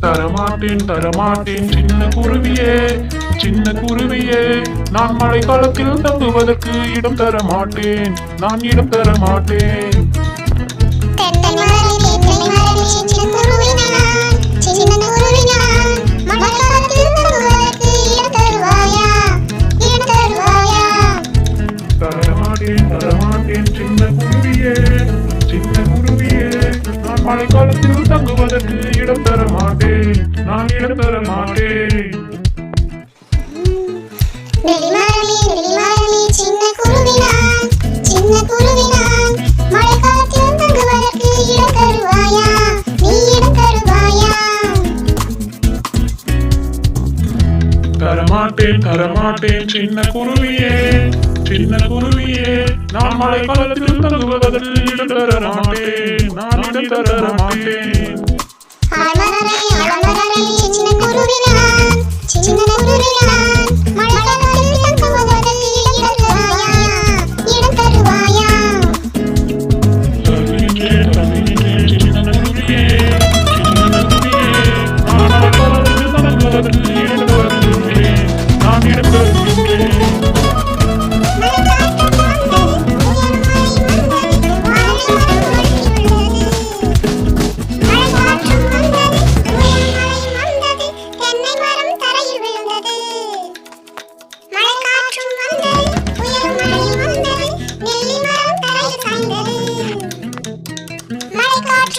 தரமாட்டேன் தரமாட்டேன் சின்ன குருவியே சின்ன குருவியே. நான் மழைக்காலத்தில் தங்குவதற்கு இடம் தரமாட்டேன் நான் இடம் தரமாட்டேன். மழை காலத்தில் தங்குவதற்கு இடம் தர மாட்டேன். நான் இடம் தர மாட்டேன். நெல்லி மரமே நெல்லி மரமே சின்ன குருவினான் சின்ன குருவினான் மழைக்காலத்தில் தங்குவதற்கு இடம் தருவாயா? நீ இடம் தருவாயா? தரமாட்டேன் தரமாட்டேன் சின்ன குருவியே சின்ன குருவியே. நான் மழை காலத்தில் தங்குவதற்கு இடம் தர மாட்டேன். நான் இடம் தர மாட்டேன்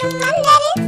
I'm daddy.